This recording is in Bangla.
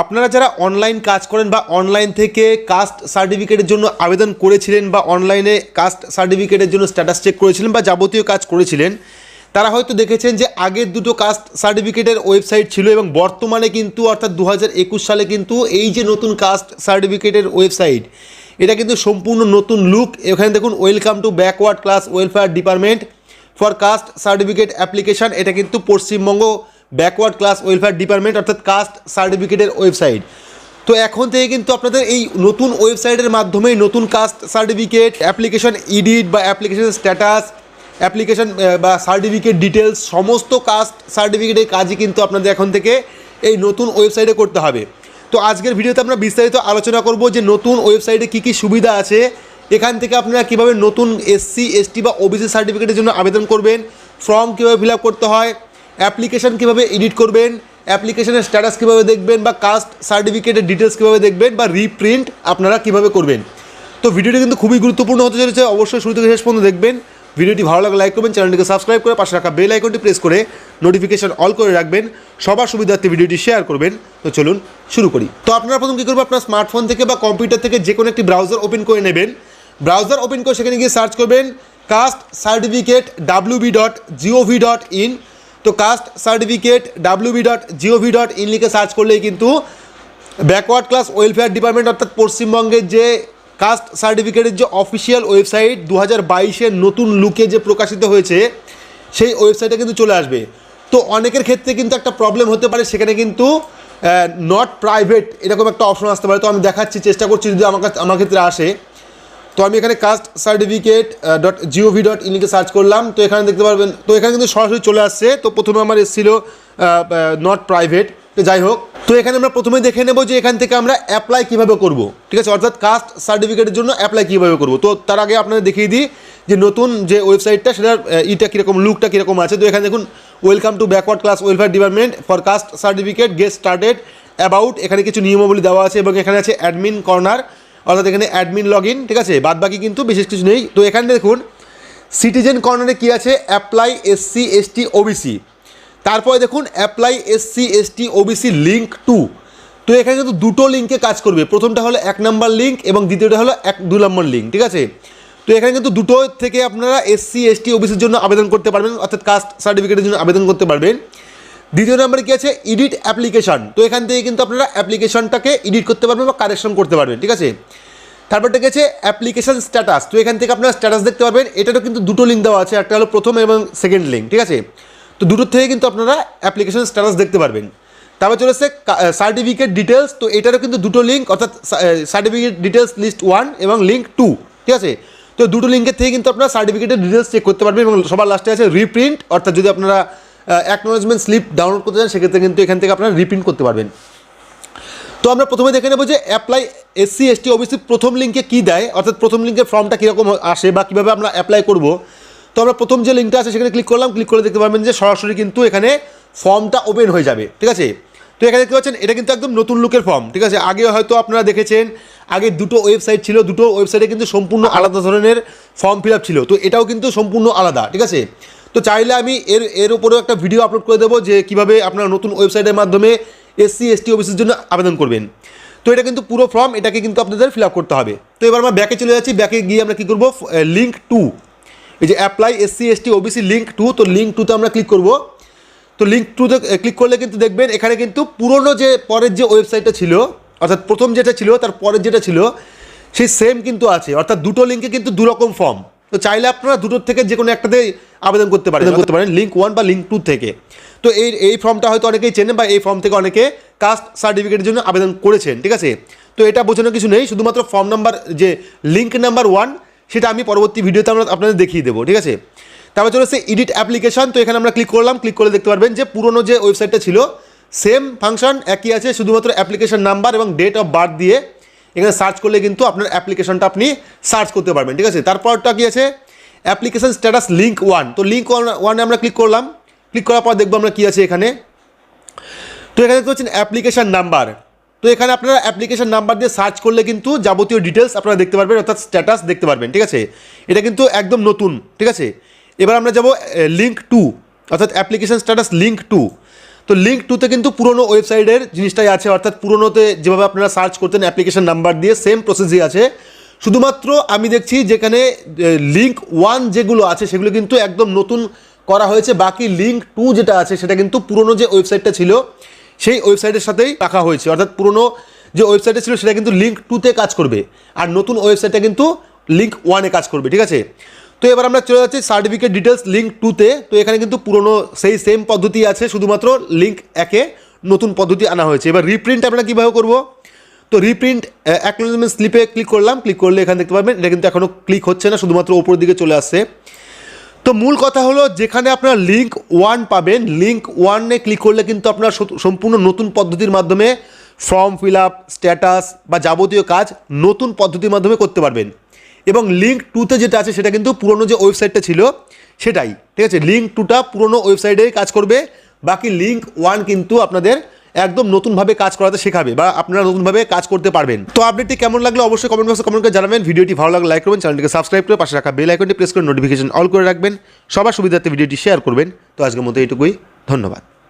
আপনারা যারা অনলাইন কাজ করেন বা অনলাইন থেকে কাস্ট সার্টিফিকেটের জন্য আবেদন করেছিলেন বা অনলাইনে কাস্ট সার্টিফিকেটের জন্য স্ট্যাটাস চেক করেছিলেন বা যাবতীয় কাজ করেছিলেন, তারা হয়তো দেখেছেন যে আগের দুটো কাস্ট সার্টিফিকেটের ওয়েবসাইট ছিল এবং বর্তমানে কিন্তু, অর্থাৎ দু হাজার একুশ সালে কিন্তু এই যে নতুন কাস্ট সার্টিফিকেটের ওয়েবসাইট এটা কিন্তু সম্পূর্ণ নতুন লুক এখানে দেখুন welcome to backward class welfare department for caste certificate application এটা কিন্তু Paschimbanga backward class welfare department অর্থাৎ কাস্ট সার্টিফিকেটের ওয়েবসাইট তো এখন থেকে কিন্তু আপনাদের এই নতুন ওয়েবসাইটের মাধ্যমে নতুন কাস্ট সার্টিফিকেট অ্যাপ্লিকেশন ইডিট বা অ্যাপ্লিকেশন স্ট্যাটাস অ্যাপ্লিকেশন বা সার্টিফিকেট ডিটেলস সমস্ত কাস্ট সার্টিফিকেটের কাজই কিন্তু আপনাদের এখন থেকে এই নতুন ওয়েবসাইটে করতে হবে। তো আজকের ভিডিওতে আমরা বিস্তারিত আলোচনা করব যে নতুন ওয়েবসাইটে কী কী সুবিধা আছে, এখান থেকে আপনারা কীভাবে নতুন এসসি এসটি বা ওবিসি সার্টিফিকেটের জন্য আবেদন করবেন ফর্ম কীভাবে ফিল করতে হয় অ্যাপ্লিকেশন কীভাবে এডিট করবেন, অ্যাপ্লিকেশনের স্ট্যাটাস কীভাবে দেখবেন বা কাস্ট সার্টিফিকেটের ডিটেলস কীভাবে দেখবেন বা রিপ্রিন্ট আপনারা কীভাবে করবেন। তো ভিডিওটি কিন্তু খুবই গুরুত্বপূর্ণ হতে চলেছে, অবশ্যই শুরু থেকে শেষ পর্যন্ত দেখবেন। ভিডিওটি ভালো লাগলে লাইক করবেন চ্যানেলটিকে সাবস্ক্রাইব করে পাশে রাখা বেল আইকনটি প্রেস করে নোটিফিকেশন অল করে রাখবেন, সবার সুবিধার্থে ভিডিওটি শেয়ার করবেন। তো চলুন শুরু করি। তো আপনারা প্রথম কী করবেন, আপনার স্মার্টফোন থেকে বা কম্পিউটার থেকে যে কোনো একটি ব্রাউজার ওপেন করে নেবেন। ব্রাউজার ওপেন করে সেখানে গিয়ে সার্চ করবেন caste certificate WB dot GOV dot in তো caste certificate WB dot GOV dot in লিখে সার্চ করলেই কিন্তু ব্যাকওয়ার্ড ক্লাস ওয়েলফেয়ার ডিপার্টমেন্ট অর্থাৎ পশ্চিমবঙ্গের যে কাস্ট সার্টিফিকেটের যে অফিসিয়াল ওয়েবসাইট দু হাজার নতুন লুকে যে প্রকাশিত হয়েছে, সেই ওয়েবসাইটে কিন্তু চলে আসবে। তো অনেকের ক্ষেত্রে কিন্তু একটা প্রবলেম হতে পারে, সেখানে কিন্তু নট প্রাইভেট এরকম একটা অপশন আসতে পারে। তো আমি দেখাচ্ছি, চেষ্টা করছি যদি আমার কাছে আমার ক্ষেত্রে আসে। তো আমি এখানে caste certificate dot GOV dot ইনকে search করলাম। তো এখানে দেখতে পারবেন, তো এখানে কিন্তু সরাসরি চলে আসছে। তো প্রথমে আমার এসেছিল নট প্রাইভেট তো যাই হোক, তো এখানে আমরা প্রথমে দেখে নেব যে এখান থেকে আমরা অ্যাপ্লাই কীভাবে করব। ঠিক আছে? অর্থাৎ কাস্ট সার্টিফিকেটের জন্য অ্যাপ্লাই কীভাবে করব। তো তার আগে আপনাদের দেখিয়ে দিই যে নতুন যে ওয়েবসাইটটা সেটার ইটা কীরকম লুকটা কীরকম আছে। তো এখানে দেখুন welcome to backward class welfare department for caste certificate get started about এখানে কিছু নিয়মাবলী দেওয়া আছে এবং এখানে আছে অ্যাডমিন কর্নার অর্থাৎ এখানে অ্যাডমিন লগ ইন ঠিক আছে? বাদ বাকি কিন্তু বিশেষ কিছু নেই। তো এখানে দেখুন সিটিজেন কর্নারে কী আছে? অ্যাপ্লাই এসসি এসটি ওবিসি তারপরে দেখুন apply SC ST OBC link two তো এখানে কিন্তু দুটো লিঙ্কে কাজ করবে। প্রথমটা হলো এক নম্বর লিঙ্ক এবং দ্বিতীয়টা হলো এক, দু নম্বর লিঙ্ক ঠিক আছে? তো এখানে কিন্তু দুটো থেকে আপনারা এসসি এসটি ওবিসির জন্য আবেদন করতে পারবেন, অর্থাৎ কাস্ট সার্টিফিকেটের জন্য আবেদন করতে পারবেন। দ্বিতীয় নম্বরে কি আছে? এডিট অ্যাপ্লিকেশন তো এখান থেকে কিন্তু আপনারা অ্যাপ্লিকেশনটাকে এডিট করতে পারবেন বা কারেকশন করতে পারবেন, ঠিক আছে? তারপরটা গেছে অ্যাপ্লিকেশন স্ট্যাটাস তো এখান থেকে আপনারা স্ট্যাটাস দেখতে পারবেন। এটারও কিন্তু দুটো লিঙ্ক দেওয়া আছে। একটা হলো প্রথম এবং সেকেন্ড লিঙ্ক ঠিক আছে? তো দুটোর থেকে কিন্তু আপনারা অ্যাপ্লিকেশন স্ট্যাটাস দেখতে পারবেন। তারপর চলে এসছে সার্টিফিকেট ডিটেলস তো এটারও কিন্তু দুটো লিঙ্ক অর্থাৎ সার্টিফিকেট ডিটেলস লিস্ট ওয়ান এবং লিঙ্ক টু ঠিক আছে? তো দুটো লিঙ্কের থেকে কিন্তু আপনারা সার্টিফিকেটের ডিটেলস চেক করতে পারবেন এবং সবার লাস্টে আছে রিপ্রিন্ট অর্থাৎ যদি আপনারা অ্যাকনোলেজমেন্ট স্লিপ ডাউনলোড করতে চান, সেক্ষেত্রে কিন্তু এখান থেকে আপনারা রিপ্রিন্ট করতে পারবেন। তো আমরা প্রথমে দেখে নেব যে অ্যাপ্লাই এসসি এসটি ওবিসি প্রথম লিঙ্কে কী দেয়, অর্থাৎ প্রথম লিঙ্কের ফর্মটা কীরকম আসে বা কীভাবে আমরা অ্যাপ্লাই করব। তো আমরা প্রথম যে লিঙ্কটা আছে, সেখানে ক্লিক করলাম ক্লিক করে দেখতে পারবেন যে সরাসরি কিন্তু এখানে ফর্মটা ওপেন হয়ে যাবে, ঠিক আছে? তো এখানে দেখতে পাচ্ছেন, এটা কিন্তু একদম নতুন লুকের ফর্ম ঠিক আছে? আগে হয়তো আপনারা দেখেছেন, আগে দুটো ওয়েবসাইট ছিল, দুটো ওয়েবসাইটে কিন্তু সম্পূর্ণ আলাদা ধরনের ফর্ম ফিল ছিল, তো এটাও কিন্তু সম্পূর্ণ আলাদা, ঠিক আছে? তো চাইলে আমি এর এর উপরেও একটা ভিডিও আপলোড করে দেবো যে কীভাবে আপনারা নতুন ওয়েবসাইটের মাধ্যমে এসসি এসটি ওবিসির জন্য আবেদন করবেন। তো এটা কিন্তু পুরো ফর্ম এটাকে কিন্তু আপনাদের ফিল করতে হবে। তো এবার আমরা ব্যাকে চলে যাচ্ছি। ব্যাকে গিয়ে আমরা কী করব? লিঙ্ক টু এই যে apply SC ST OBC link two তো লিঙ্ক টুতে আমরা ক্লিক করব। তো লিঙ্ক টুতে ক্লিক করলে কিন্তু দেখবেন, এখানে কিন্তু পুরনো যে পরের যে ওয়েবসাইটটা ছিল, অর্থাৎ প্রথম যেটা ছিল, তার পরের যেটা ছিল, সেই সেম কিন্তু আছে। অর্থাৎ দুটো লিঙ্কে কিন্তু দুরকম ফর্ম তো চাইলে আপনারা দুটোর থেকে যে কোনো একটাতে আবেদন করতে পারেন। করতে পারেন লিঙ্ক ওয়ান বা লিঙ্ক টু থেকে। তো এই এই ফর্মটা হয়তো অনেকেই চেনেন বা এই ফর্ম থেকে অনেকে কাস্ট সার্টিফিকেটের জন্য আবেদন করেছেন ঠিক আছে? তো এটা বোঝানোর কিছু নেই শুধুমাত্র ফর্ম নাম্বার যে লিঙ্ক নাম্বার ওয়ান সেটা আমি পরবর্তী ভিডিওতে আমরা আপনাদের দেখিয়ে দেবো ঠিক আছে? তারপর চলে এসছে এডিট অ্যাপ্লিকেশন তো এখানে আমরা ক্লিক করলাম ক্লিক করে দেখতে পারবেন যে পুরনো যে ওয়েবসাইটটা ছিল সেম ফাংশন একই আছে শুধুমাত্র অ্যাপ্লিকেশন নাম্বার এবং ডেট অফ বার্থ দিয়ে। এখানে সার্চ করলে কিন্তু আপনার অ্যাপ্লিকেশনটা আপনি সার্চ করতে পারবেন ঠিক আছে? তারপরটা কী আছে? Application status link one. তো লিঙ্ক ওয়ান, ওয়ানে আমরা ক্লিক করলাম। ক্লিক করার পর দেখব আমরা কী আছে এখানে। তো এখানে দেখতে পাচ্ছেন অ্যাপ্লিকেশন নাম্বার। তো এখানে আপনারা অ্যাপ্লিকেশন নাম্বার দিয়ে সার্চ করলে কিন্তু যাবতীয় ডিটেলস আপনারা দেখতে পারবেন, অর্থাৎ স্ট্যাটাস দেখতে পারবেন, ঠিক আছে? এটা কিন্তু একদম নতুন, ঠিক আছে? এবার আমরা যাব লিঙ্ক টু, অর্থাৎ অ্যাপ্লিকেশন স্ট্যাটাস লিঙ্ক টু। তো লিঙ্ক টুতে কিন্তু পুরনো ওয়েবসাইটের জিনিসটাই আছে, অর্থাৎ পুরনোতে যেভাবে আপনারা সার্চ করতেন অ্যাপ্লিকেশন নাম্বার দিয়ে সেম প্রসেসই আছে। শুধুমাত্র আমি দেখছি যেখানে লিঙ্ক ওয়ান যেগুলো আছে সেগুলো কিন্তু একদম নতুন করা হয়েছে। বাকি লিঙ্ক টু যেটা আছে সেটা কিন্তু পুরনো যে ওয়েবসাইটটা ছিল, সেই ওয়েবসাইটের সাথেই রাখা হয়েছে। অর্থাৎ পুরনো যে ওয়েবসাইটে ছিল সেটা কিন্তু লিঙ্ক টুতে কাজ করবে। আর নতুন ওয়েবসাইটটা কিন্তু লিঙ্ক ওয়ানে কাজ করবে, ঠিক আছে? তো এবার আমরা চলে যাচ্ছি সার্টিফিকেট ডিটেলস লিঙ্ক টুতে তো। এখানে কিন্তু পুরনো সেই সেম পদ্ধতি আছে, শুধুমাত্র লিঙ্ক একে নতুন পদ্ধতি আনা হয়েছে। এবার রিপ্রিন্ট আমরা কীভাবে করব? তো রিপ্রিন্ট অ্যাকনোলজমেন্ট স্লিপে ক্লিক করলাম ক্লিক করলে এখানে দেখতে পাবেন এটা কিন্তু এখনও ক্লিক হচ্ছে না, শুধুমাত্র ওপরের দিকে চলে আসছে। তো মূল কথা হলো, যেখানে আপনারা লিঙ্ক ওয়ান পাবেন লিঙ্ক ওয়ানে ক্লিক করলে কিন্তু আপনার সম্পূর্ণ নতুন পদ্ধতির মাধ্যমে ফর্ম ফিল আপ স্ট্যাটাস বা যাবতীয় কাজ নতুন পদ্ধতির মাধ্যমে করতে পারবেন। এবং লিঙ্ক টুতে যেটা আছে, সেটা কিন্তু পুরনো যে ওয়েবসাইটটা ছিল, সেটাই। ঠিক আছে? লিঙ্ক টুটা পুরনো ওয়েবসাইটেই কাজ করবে, বাকি লিঙ্ক ওয়ান কিন্তু আপনাদের একদম নতুনভাবে কাজ করাতে শেখাবে বা আপনারা নতুনভাবে কাজ করতে পারবেন। তো আপডেটটি কেমন লাগল অবশ্যই কমেন্ট বক্সে কমেন্ট করে জানাবেন। ভিডিওটি ভালো লাগলে লাইক করবেন চ্যানেলটিকে সাবস্ক্রাইব করে পাশে রাখা বেল আইকনটি প্রেস করে নোটিফিকেশন অল করে রাখবেন। সবার সুবিধার্থে ভিডিওটি শেয়ার করবেন। তো আজকের মতো এটুকুই ধন্যবাদ।